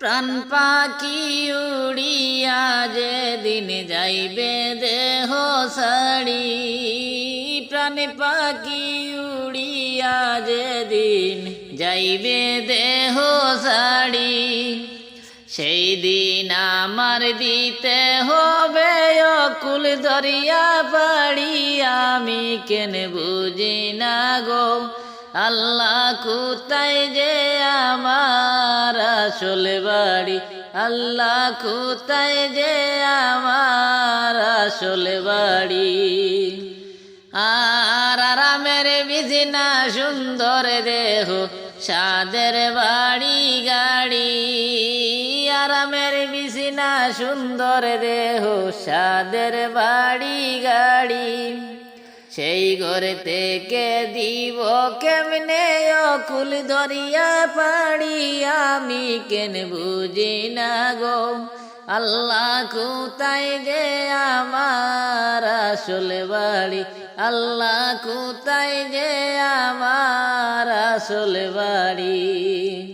প্রাণ পাখি উড়িয়া যে দিন যাইবে দেহ সাড়ি প্রাণ পাখি উড়িয়া যে দিন যাইবে দেহ সাড়ি সেই দিন আমার দিতে হবে অকুল দরিয়া পাড়ি, আমি কেন বুঝি না গো। আল্লাহ কোথায় যে আমার আসল বাড়ি? আল্লাহ কোথায় যে আমার আসল বাড়ি? আর আরামের বিছিনা, সুন্দর দেহ সাদের বাড়ি, গাড়ি। আরামের বিছিনা, সুন্দর দেহ সাদের বাড়ি, গাড়ি। সেই ঘরে থেকে দিব কেমনে? অকুল দরিয়া পাড়ি আমি কেন বুঝি না গো? আল্লাহ কোথায় যে আমার আসল বাড়ি? আল্লাহ কোথায় যে আমার আসল বাড়ি?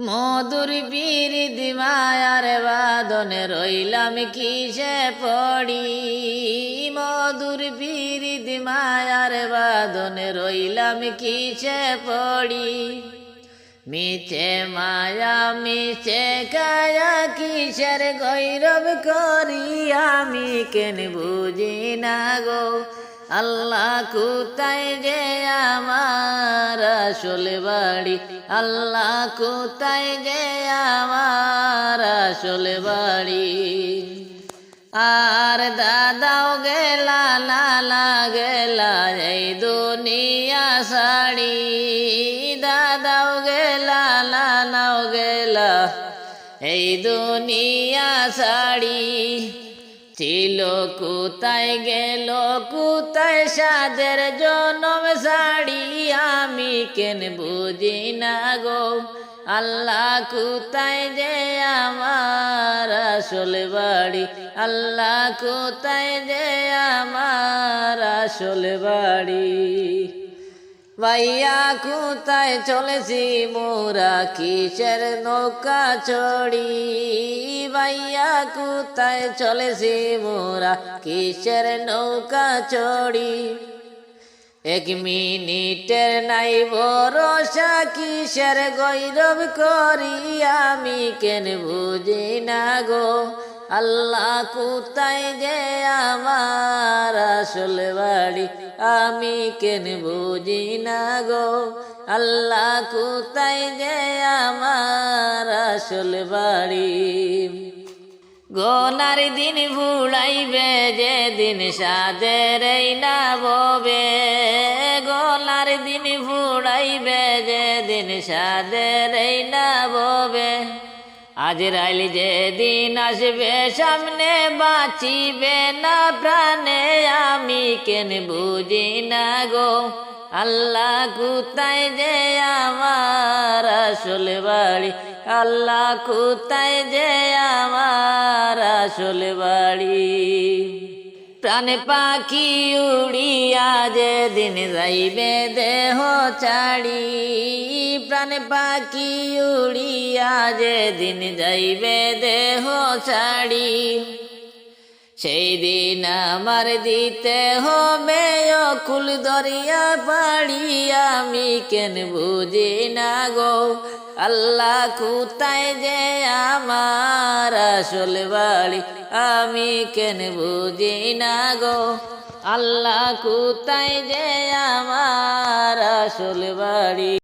মধুর বীর দিমায়ার বাদনে রইলাম কিসে পড়ি? মধুর বীর দিমায়ার বাদনে রইলাম কিসে পড়ি? মিছে মায়া, মিছে কায়া, কিসের গৈরব করি আমি কেন বুঝি না গো? আল্লাহ কোথায় যে আমার আসল বাড়ি? আল্লাহ কোথায় যে আমার আসল বাড়ি? আর দাদাও গেলা লালা গেলা, এই দুনিয়া শাড়ি দাদাও গেলা লালাও গেলা, এই দুনিয়া শাড়ি ছিল কোথায় গেল? কোথায় সাদের জনম সাড়ি আমি কেন বুঝি না গো। আল্লাহ কোথায় যে আমার আসল বাড়ি? আল্লাহ কোথায় যে আমার আসল বাড়ি? ভাইয়া কোথায় চলেছি মোরা কিসের নৌকা চড়ি? ভাইয়া কোথায় চলেছি মোরা কিসের নৌকা চড়ি? এক মিনিটের নাই ভরসা, কিসের গৈরব করি আমি কেন বুঝি না গো? আল্লাহ কোথায় যে আমার আসল বাড়ি? আমি কেন বুঝি না গো? আল্লাহ কোথায় যে আমার আসল বাড়ি? গোনার দিন ভুলাইবে যে দিন সাদের না ববে গোনার দিন ভুলাইবে যে দিন সাদের না ববে আজ রাইল যে দিন আসবে, সামনে বাঁচিবে না প্রাণে, আমি কেন বুঝি না গো? আল্লাহ কুতাই যে আমার আসল বাড়ি? আল্লাহ কোথায় যে আমার আসল বাড়ি? প্রাণ পাখি উড়িয়া যে দিন যাইবে দেহ চাড়ি প্রাণে পাখি উড়িয়া যে দিন যাইবে দেহ চাড়ি সেই দিন আমার দিতে হবে অকুল দরিয়া পাড়ি আমি কেন বুঝি না গো? আল্লাহ কোথায় যে আমার আসল বাড়ি, আমি কেন বুঝি না গো? আল্লাহ কোথায় যে আমার আসল বাড়ি?